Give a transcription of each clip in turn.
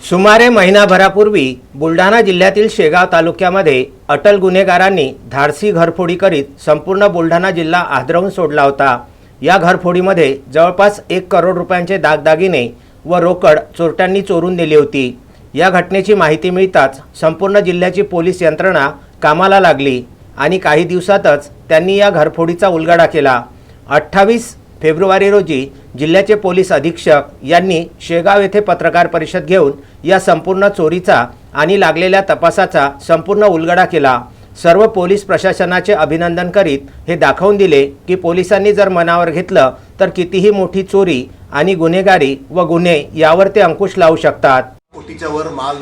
सुमारे महिनाभरापूर्वी बुलढाणा जिल्ह्यातील शेगाव तालुक्यामध्ये अटल गुन्हेगारांनी धाडसी घरफोडी करीत संपूर्ण बुलढाणा जिल्हा आदरवून सोडला होता. या घरफोडीमध्ये जवळपास एक करोड रुपयांचे दागदागिने व रोकड चोरट्यांनी चोरून नेली होती. या घटनेची माहिती मिळताच संपूर्ण जिल्ह्याची पोलीस यंत्रणा कामाला लागली आणि काही दिवसातच त्यांनी या घरफोडीचा उलगडा केला. अठ्ठावीस फेब्रुवारी रोजी जिल्ह्याचे पोलीस अधीक्षक यांनी शेगाव येथे पत्रकार परिषद घेऊन या संपूर्ण चोरीचा आणि लागलेल्या तपासाचा संपूर्ण उलगडा केला. सर्व पोलीस प्रशासनाचे अभिनंदन करीत हे दाखवून दिले की पोलिसांनी जर मनावर घेतलं तर कितीही मोठी चोरी आणि गुन्हेगारी व गुन्हे यावर ते अंकुश लावू शकतात. कोटीच्या वर माल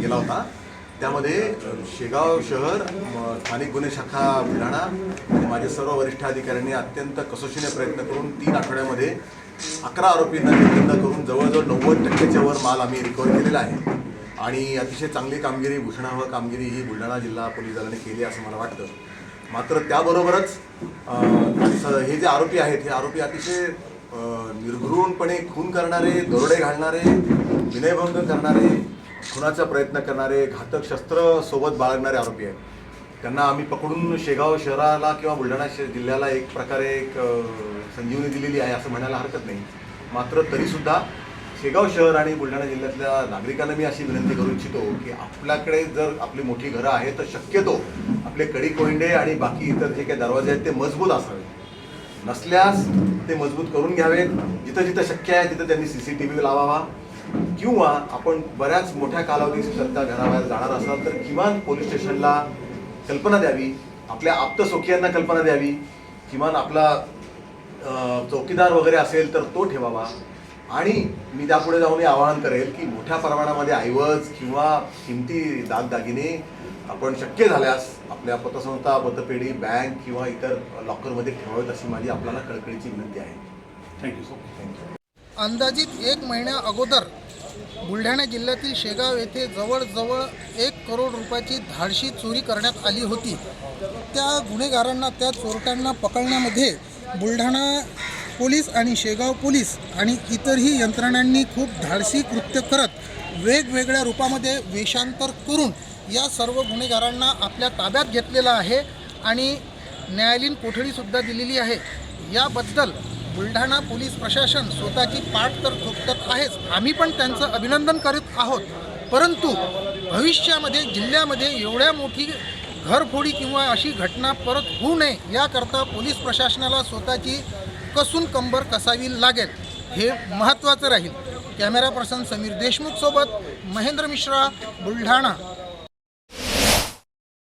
गेला होता. त्यामध्ये शेगाव शहर म, स्थानिक गुन्हे शाखा बुलढाणा आणि माझे सर्व वरिष्ठ अधिकाऱ्यांनी अत्यंत कसोशीने प्रयत्न करून तीन आठवड्यामध्ये अकरा आरोपींना निर्बंध करून जवळजवळ नव्वद टक्क्याच्या वर माल आम्ही रिकवर केलेला आहे. आणि अतिशय चांगली कामगिरी भूषणावह कामगिरी ही बुलढाणा जिल्हा पोलीस दलाने केली असं मला वाटतं. मात्र त्याबरोबरच हे जे आरोपी आहेत हे आरोपी अतिशय निर्घृणपणे खून करणारे दरोडे घालणारे विनयभंग करणारे खुनाचा प्रयत्न करणारे घातक शस्त्र सोबत बाळगणारे आरोपी आहेत. त्यांना आम्ही पकडून शेगाव शहराला किंवा बुलढाणा शे- जिल्ह्याला एक प्रकारे एक संजीवनी दिलेली आहे असं म्हणायला हरकत नाही. मात्र तरीसुद्धा शेगाव शहर आणि बुलढाणा जिल्ह्यातल्या नागरिकांना मी अशी विनंती करू इच्छितो की आपल्याकडे जर आपली मोठी घरं आहेत तर शक्यतो आपले कडी कोंडे आणि बाकी इतर जे काही दरवाजे आहेत ते मजबूत असावेत. नसल्यास ते मजबूत करून घ्यावेत. जिथं जिथं शक्य आहे तिथं त्यांनी सी सी टी व्ही लावावा. किंवा आपण बऱ्याच मोठ्या कालावधीकरता घराबाहेर जाणार असाल तर किमान पोलीस स्टेशनला कल्पना द्यावी आपल्या आप्तसोखियांना कल्पना द्यावी किमान आपला चौकीदार वगैरे असेल तर तो ठेवावा. आणि मी त्यापुढे जाऊन हे आवाहन करेल की मोठ्या प्रमाणामध्ये ऐवज किंवा किमती दागदागिने आपण शक्य झाल्यास आपल्या पतसंस्था पतपेढी बँक किंवा इतर लॉकरमध्ये ठेवावेत अशी माझी आपल्याला कळकळीची विनंती आहे. थँक्यू सो थँक्यू अंदाजित एक महिन्या अगोदर बुलढाणा जिल्ह्यातील शेगाव येथे जवळजवळ एक करोड रुपयाची धाडशी चोरी करण्यात आली होती. त्या गुन्हेगारांना त्या चोरट्यांना पकडण्यामध्ये बुलढाणा पोलीस आणि शेगाव पोलीस आणि इतरही यंत्रणांनी खूप धाडसी कृत्य करत वेगवेगळ्या रूपामध्ये वेषांतर करून या सर्व गुन्हेगारांना आपल्या ताब्यात घेतलेलं आहे आणि न्यायालयीन कोठडीसुद्धा दिलेली आहे. याबद्दल बुलढाणा पोलीस प्रशासन स्वतःची पाठ तर थोपटत आहेच. आम्ही पण त्यांचं अभिनंदन करीत आहोत. परंतु भविष्यामध्ये जिल्ह्यामध्ये एवढ्या मोठी घरफोडी किंवा अशी घटना परत होऊ नये याकरता पोलीस प्रशासनाला स्वतःची कसून कंबर कसावी लागेल हे महत्त्वाचं राहील. कॅमेरा पर्सन समीर देशमुखसोबत महेंद्र मिश्रा बुलढाणा.